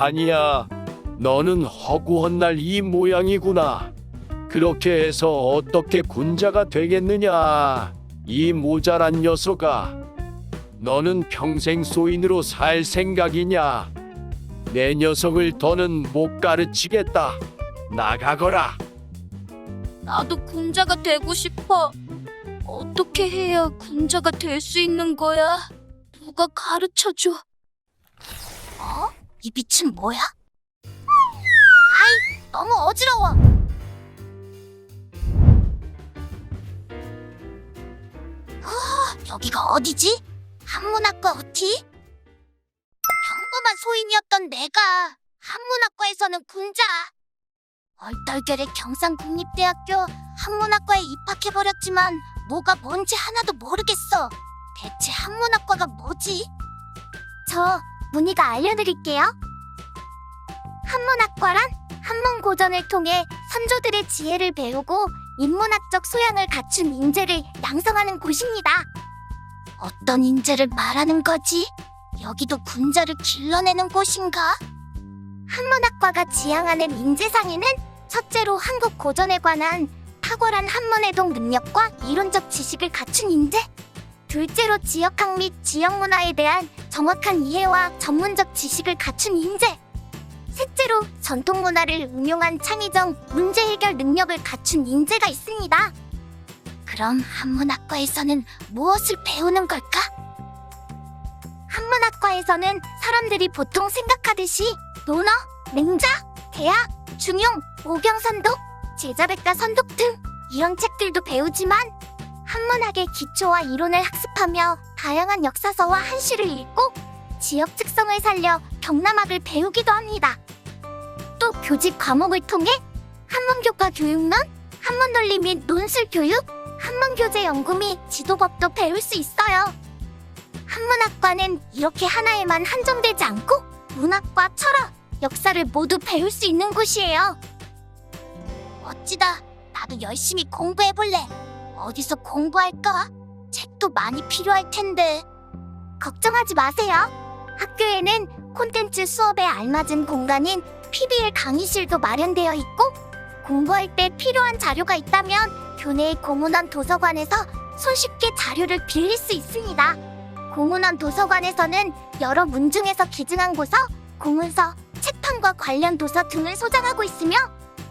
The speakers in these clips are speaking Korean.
아니야. 너는 허구한 날이 모양이구나. 그렇게 해서 어떻게 군자가 되겠느냐? 이 모자란 녀석아. 너는 평생 소인으로 살 생각이냐? 내 녀석을 더는 못 가르치겠다. 나가거라. 나도 군자가 되고 싶어. 어떻게 해야 군자가 될 수 있는 거야? 누가 가르쳐 줘. 어? 이 빛은 뭐야? 아이, 너무 어지러워. 아, 여기가 어디지? 한문학과 어티? 평범한 소인이었던 내가 한문학과에서는 군자. 얼떨결에 경상국립대학교 한문학과에 입학해버렸지만 뭐가 뭔지 하나도 모르겠어. 대체 한문학과가 뭐지? 저 문희가 알려드릴게요. 한문학과란 한문 고전을 통해 선조들의 지혜를 배우고 인문학적 소양을 갖춘 인재를 양성하는 곳입니다. 어떤 인재를 말하는 거지? 여기도 군자를 길러내는 곳인가? 한문학과가 지향하는 인재상에는 첫째로 한국 고전에 관한 탁월한 한문해동 능력과 이론적 지식을 갖춘 인재. 둘째로 지역학 및 지역 문화에 대한 정확한 이해와 전문적 지식을 갖춘 인재. 셋째로 전통 문화를 응용한 창의적 문제 해결 능력을 갖춘 인재가 있습니다. 그럼 한문학과에서는 무엇을 배우는 걸까? 한문학과에서는 사람들이 보통 생각하듯이 논어, 맹자, 대학, 중용, 오경선독, 제자백과 선독 등 이런 책들도 배우지만 한문학의 기초와 이론을 학습하며 다양한 역사서와 한시를 읽고 지역 특성을 살려 경남학을 배우기도 합니다. 또 교직 과목을 통해 한문교과 교육론, 한문논리 및 논술 교육, 한문교재 연구 및 지도법도 배울 수 있어요. 한문학과는 이렇게 하나에만 한정되지 않고 문학과 철학, 역사를 모두 배울 수 있는 곳이에요. 멋지다. 나도 열심히 공부해볼래. 어디서 공부할까? 책도 많이 필요할 텐데. 걱정하지 마세요. 학교에는 콘텐츠 수업에 알맞은 공간인 PBL 강의실도 마련되어 있고 공부할 때 필요한 자료가 있다면 교내의 공문원 도서관에서 손쉽게 자료를 빌릴 수 있습니다. 공문원 도서관에서는 여러 문중에서 기증한 고서, 공문서, 책판과 관련 도서 등을 소장하고 있으며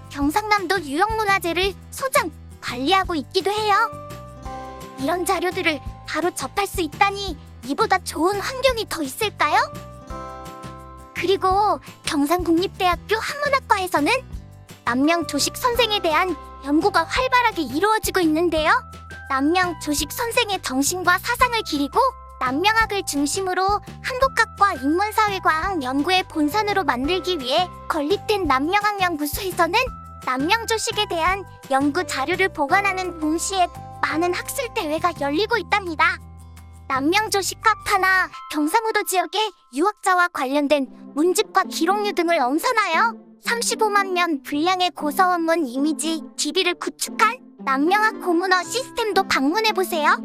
경상남도 유형문화재를 소장, 관리하고 있기도 해요. 이런 자료들을 바로 접할 수 있다니 이보다 좋은 환경이 더 있을까요? 그리고 경상국립대학교 한문학과에서는 남명 조식 선생에 대한 연구가 활발하게 이루어지고 있는데요. 남명 조식 선생의 정신과 사상을 기리고 남명학을 중심으로 한국학과 인문사회과학 연구의 본산으로 만들기 위해 건립된 남명학 연구소에서는 남명조식에 대한 연구 자료를 보관하는 동시에 많은 학술 대회가 열리고 있답니다. 남명조식 학파나 경상우도 지역의 유학자와 관련된 문집과 기록류 등을 엄선하여 35만 면 분량의 고서원문 이미지 DB를 구축한 남명학 고문어 시스템도 방문해 보세요.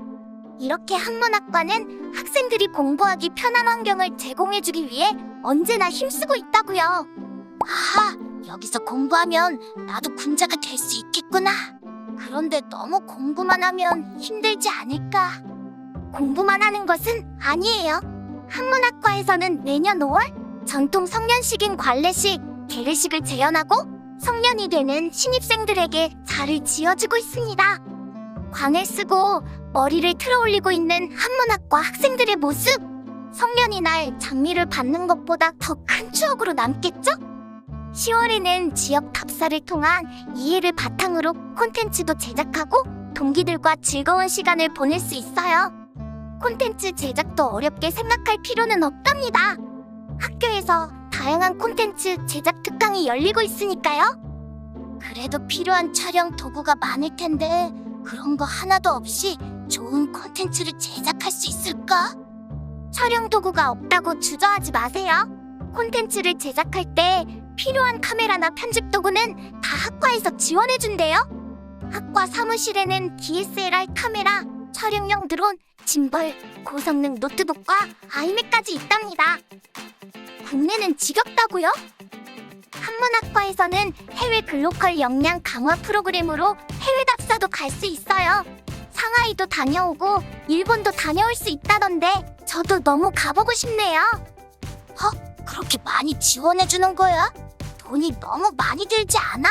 이렇게 한문학과는 학생들이 공부하기 편한 환경을 제공해주기 위해 언제나 힘쓰고 있다고요. 아, 여기서 공부하면 나도 군자가 될 수 있겠구나. 그런데 너무 공부만 하면 힘들지 않을까? 공부만 하는 것은 아니에요. 한문학과에서는 내년 5월 전통 성년식인 관례식, 계례식을 재현하고 성년이 되는 신입생들에게 자를 지어주고 있습니다. 관을 쓰고 머리를 틀어 올리고 있는 한문학과 학생들의 모습. 성년이 날 장미를 받는 것보다 더 큰 추억으로 남겠죠? 10월에는 지역 답사를 통한 이해를 바탕으로 콘텐츠도 제작하고 동기들과 즐거운 시간을 보낼 수 있어요. 콘텐츠 제작도 어렵게 생각할 필요는 없답니다. 학교에서 다양한 콘텐츠 제작 특강이 열리고 있으니까요. 그래도 필요한 촬영 도구가 많을 텐데 그런 거 하나도 없이 좋은 콘텐츠를 제작할 수 있을까? 촬영 도구가 없다고 주저하지 마세요. 콘텐츠를 제작할 때 필요한 카메라나 편집 도구는 다 학과에서 지원해준대요. 학과 사무실에는 DSLR 카메라, 촬영용 드론, 짐벌, 고성능 노트북과 아이맥까지 있답니다. 국내는 지겹다고요? 한문학과에서는 해외 글로컬 역량 강화 프로그램으로 해외 답사도 갈 수 있어요. 상하이도 다녀오고 일본도 다녀올 수 있다던데 저도 너무 가보고 싶네요. 어? 그렇게 많이 지원해 주는 거야? 돈이 너무 많이 들지 않아?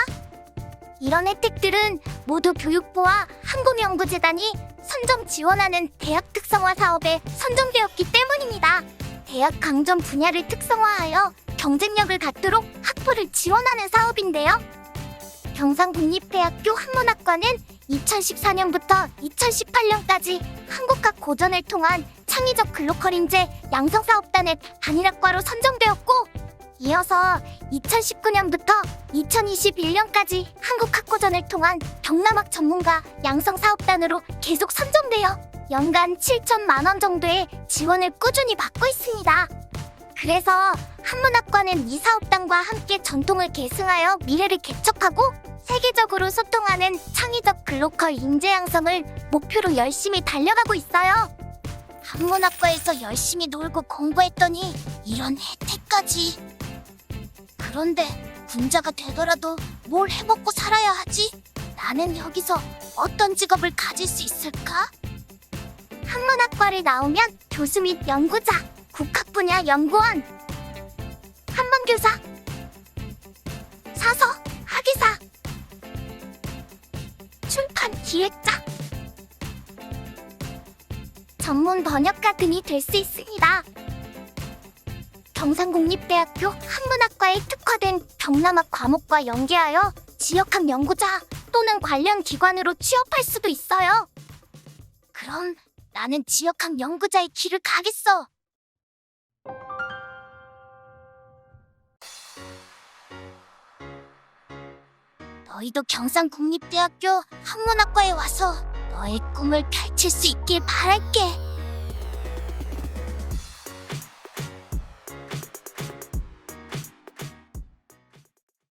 이런 혜택들은 모두 교육부와 한국연구재단이 선정 지원하는 대학 특성화 사업에 선정되었기 때문입니다. 대학 강점 분야를 특성화하여 경쟁력을 갖도록 학부를 지원하는 사업인데요. 경상국립대학교 한문학과는 2014년부터 2018년까지 한국학 고전을 통한 창의적 글로컬 인재 양성사업단의 단일학과로 선정되었고 이어서 2019년부터 2021년까지 한국학고전을 통한 경남학 전문가 양성 사업단으로 계속 선정되어 연간 7천만 원 정도의 지원을 꾸준히 받고 있습니다. 그래서 한문학과는 이 사업단과 함께 전통을 계승하여 미래를 개척하고 세계적으로 소통하는 창의적 글로컬 인재 양성을 목표로 열심히 달려가고 있어요. 한문학과에서 열심히 놀고 공부했더니 이런 혜택까지. 그런데 군자가 되더라도 뭘 해먹고 살아야 하지? 나는 여기서 어떤 직업을 가질 수 있을까? 한문학과를 나오면 교수 및 연구자, 국학 분야 연구원, 한문교사, 사서, 학위사, 출판 기획자, 전문 번역가 등이 될 수 있습니다. 경상국립대학교 한문학과에 특화된 경남학 과목과 연계하여 지역학 연구자 또는 관련 기관으로 취업할 수도 있어요. 그럼 나는 지역학 연구자의 길을 가겠어. 너희도 경상국립대학교 한문학과에 와서 너의 꿈을 펼칠 수 있길 바랄게.